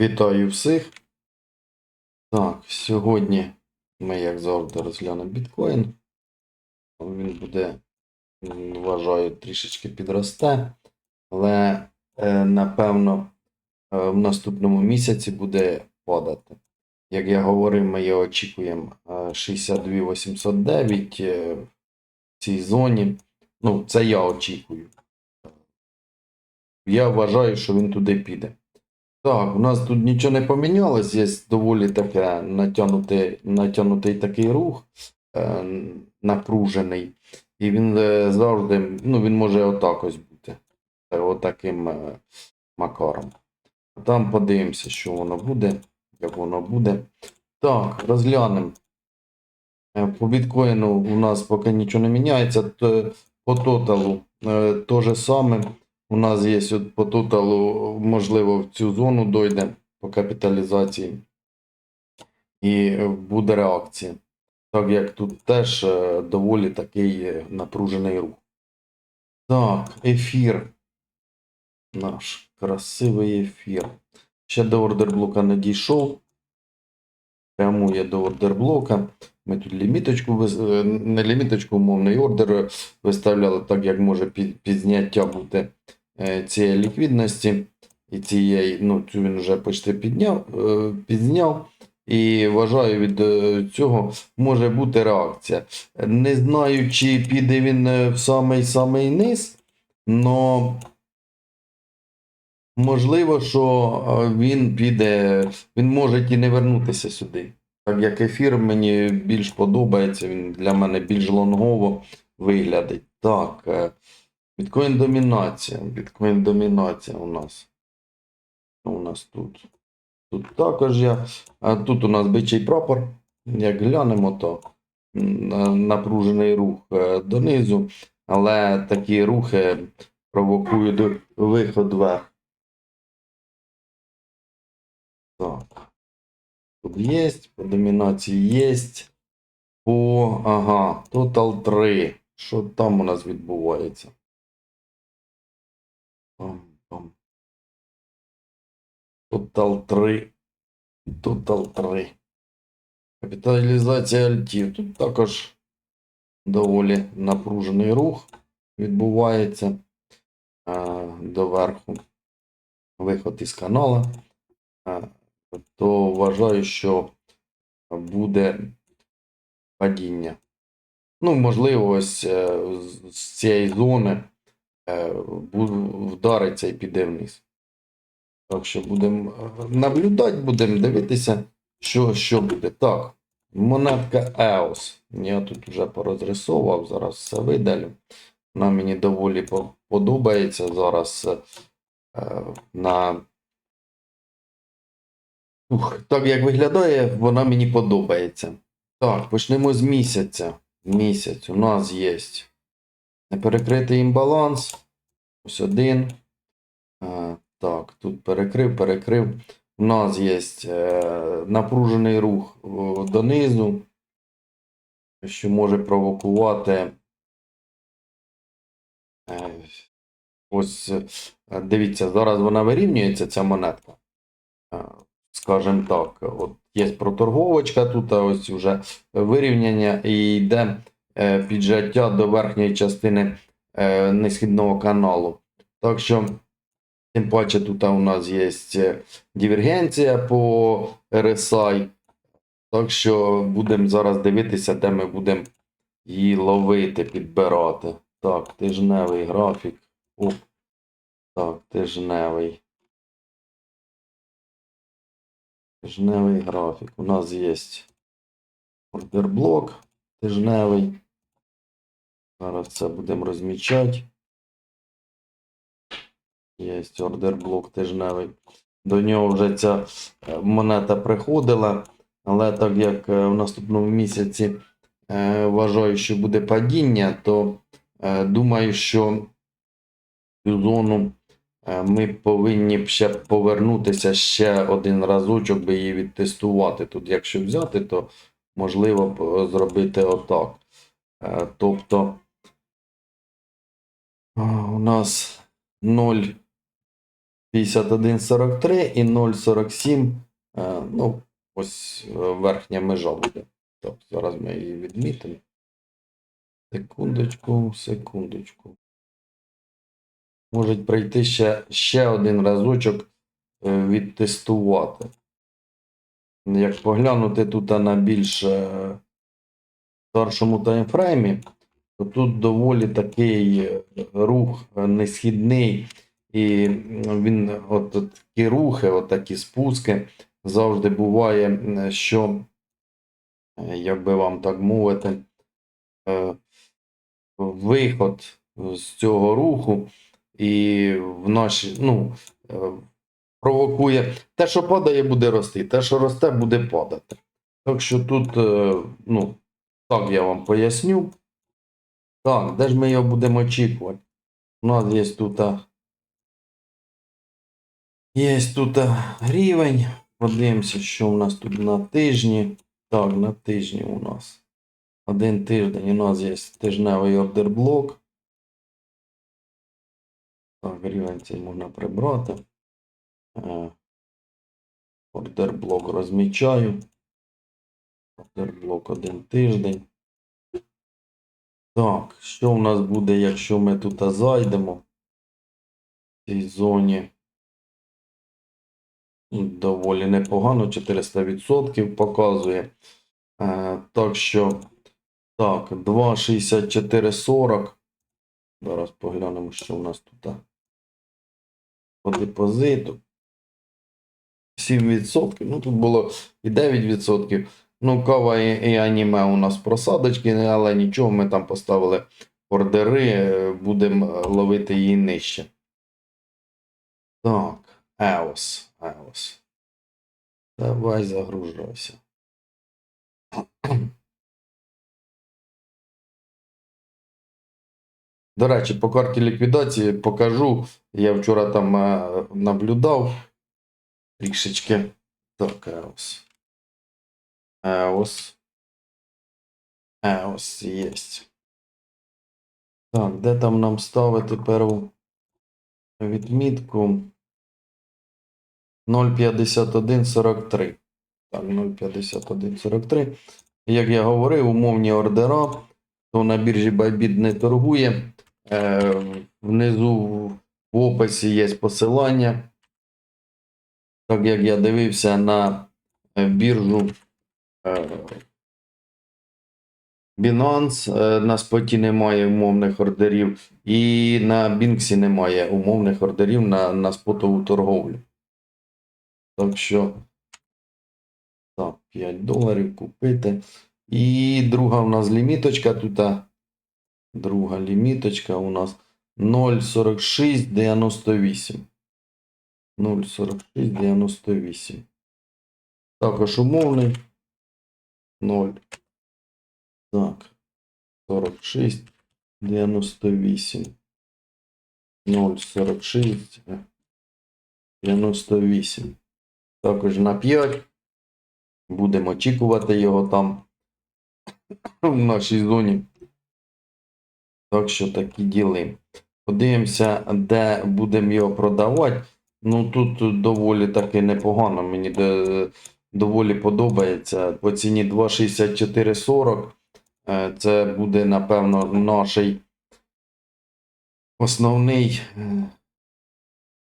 Вітаю всіх. Так, сьогодні ми, як завжди, розглянемо біткоін. Він буде, вважаю, трішечки підросте, але е, напевно е, в наступному місяці буде падати. Як я говорив, ми його очікуємо е, 62 809 е, в цій зоні. Ну, це я очікую. Я вважаю, що він туди піде. Так, у нас тут нічого не помінялось, є доволі таке натягнутий, натягнутий такий рух, е, напружений. І він е, завжди, ну, він може отак ось бути. Е, Отаким е, макаром. Там подивимося, що воно буде, як воно буде. Так, розглянемо. Е, По біткоїну у нас поки нічого не міняється. По тоталу е, то же саме. У нас є по тоталу, можливо, в цю зону дойде по капіталізації. І буде реакція. Так як тут теж е, доволі такий е, напружений рух. Так, ефір. Наш красивий ефір. Ще до ордерблока не дійшов. Прямує до ордерблока. Ми тут ліміточку, е, не ліміточку, умовний ордер виставляли так, як може під, під зняття бути е, цієї ліквідності. І цієї, ну, цю він вже почти підняв, е, підзняв. І вважаю, від цього може бути реакція. Не знаю, чи піде він в самий-самий низ, але можливо, що він піде, він може і не вернутися сюди. Як ефір мені більш подобається, він для мене більш лонгово виглядить. Так, е, біткоін домінація. Біткоін домінація у нас. У нас тут? Тут також є. А тут у нас бичий прапор. Як глянемо, то напружений рух е, донизу, але такі рухи провокують виход вверх. Так. Тут є, по домінації є. По, ага, Total 3. Що там у нас відбувається? Total 3. Total 3. Капіталізація альтів. Тут також доволі напружений рух відбувається а, доверху. Виход із канала. То вважаю, що буде падіння. Ну, можливо, ось е, з- цієї зони е, вдариться і піде вниз. Так що будемо е, наблюдати, будемо дивитися, що, що буде. Так, монетка EOS. Я тут вже порозрисовував, зараз все видалю. Вона мені доволі подобається зараз на. Ух, так як виглядає, вона мені подобається. Так, почнемо з місяця. Місяць у нас є неперекритий імбаланс. Ось один. А, так, тут перекрив, перекрив. У нас є е, напружений рух о, донизу, що може провокувати. Е, ось, е, дивіться, зараз вона вирівнюється, ця монетка. Скажем так, от є проторговочка, тут ось вже вирівняння і йде е, піджаття до верхньої частини е, несхідного каналу. Так що, тим паче, тут у нас є е, дивергенція по RSI. Так що будемо зараз дивитися, де ми будемо її ловити, підбирати. Так, тижневий графік. Оп. Так, тижневий. Тижневий графік. У нас є ордерблок тижневий. Зараз це будемо розмічати. Є ордерблок тижневий. До нього вже ця е, монета приходила, але так як е, в наступному місяці е, вважаю, що буде падіння, то думаю, що цю зону ми повинні б ще повернутися ще один разочок, би її відтестувати. Тут, якщо взяти, то можливо б е, зробити отак. Е, Тобто у нас 0 51,43 і 0,47. е, Ну, ось е, верхня межа буде. Так, зараз ми її відмітимо. Секундочку, секундочку. Можуть прийти ще, ще один разочок е, відтестувати. Як поглянути тут на більш е, старшому таймфреймі, то тут доволі такий е, рух несхідний, і він от, такі рухи, от такі спуски завжди буває, що, як би вам так мовити, виход з цього руху і в наші, ну, е, провокує те, що падає, буде рости, те, що росте, буде падати. Так що тут, е, ну, так я вам поясню. Так, де ж ми його будемо очікувати? У нас є тут. Є тут а, рівень. Подивимося, що у нас тут на тижні. Так, на тижні у нас. Один тиждень у нас є тижневий ордерблок. Рівень цей можна прибрати. Е, Ордерблок розмічаю. Ордерблок один тиждень. Так, що в нас буде, якщо ми тут зайдемо в цій зоні? Доволі непогано, 400% показує. Е, так що, так, 2,6440. Зараз поглянемо, що в нас тут. По депозиту. 7%. Ну, тут було і 9%. Ну, кава і, і аніме у нас просадочки, але нічого, ми там поставили ордери, е, будемо ловити її нижче. Так, EOS, EOS. Давай загружайся. До речі, по карті ліквідації покажу. Я вчора там е, наблюдав трішечки. Так, EOS. EOS. EOS є. Так, де там нам ставити перву відмітку? 0,5143. Так, 0,5143. Як я говорив, умовні ордера, хто на біржі Bybit не торгує. Е, внизу в описі є посилання. Так як я дивився на е, біржу е, Binance, на споті немає умовних ордерів, і на Бінксі немає умовних ордерів на, на спотову торговлю. Так що, так, 5 доларів купити. І друга у нас ліміточка тут. Друга ліміточка у нас 0,4698. 0,4698. Також умовний. 0. Так. 46, 98. 0,46, 98. Також на 5. Будемо очікувати його там в нашій зоні. Так що такі діли. Подивимося, де будемо його продавати. Ну тут доволі таки непогано. Мені доволі подобається. По ціні 2,6440. Е, Це буде, напевно, наш основний. е,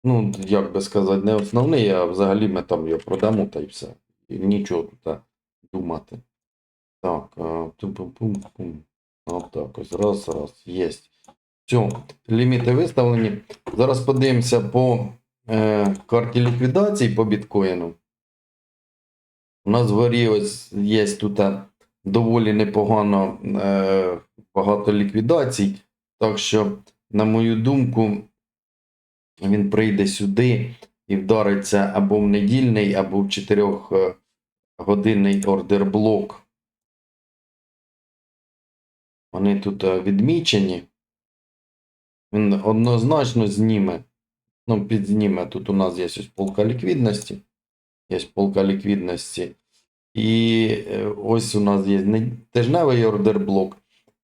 Ну, як би сказати, не основний, а взагалі ми там його продамо та й все. І нічого тут думати. Так, пум-пум-пум. Отак, ось раз, раз, єсть. Все, ліміти виставлені. Зараз подивимося по е, карті ліквідації по біткоїну. У нас вгорі ось є тут е, доволі непогано е, багато ліквідацій. Так що, на мою думку, він прийде сюди і вдариться або в недільний, або в 4 годинний ордерблок. Вони тут е, відмічені. Він однозначно зніме. Ну, підзніме. Тут у нас є ось полка ліквідності. Є полка ліквідності. І е, ось у нас є не- тижневий ордерблок.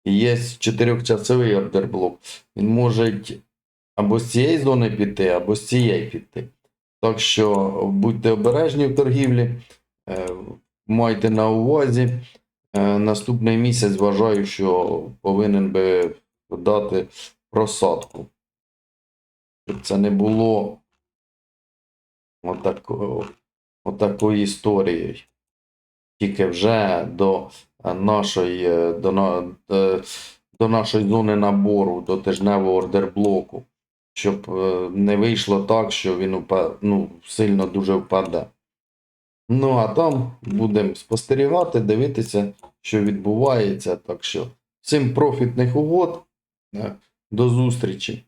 І є чотирьохчасовий ордерблок. Він може або з цієї зони піти, або з цієї піти. Так що будьте обережні в торгівлі, е, майте на увазі. Е, Наступний місяць вважаю, що повинен би дати просадку. Щоб це не було отако, отакою історією. Тільки вже до нашої, е, до, е, до нашої зони набору, до тижневого ордерблоку, щоб не вийшло так, що він ну, сильно дуже впаде. Ну, а там будемо спостерігати, дивитися, що відбувається. Так що всім профітних угод. Е, До зустрічі.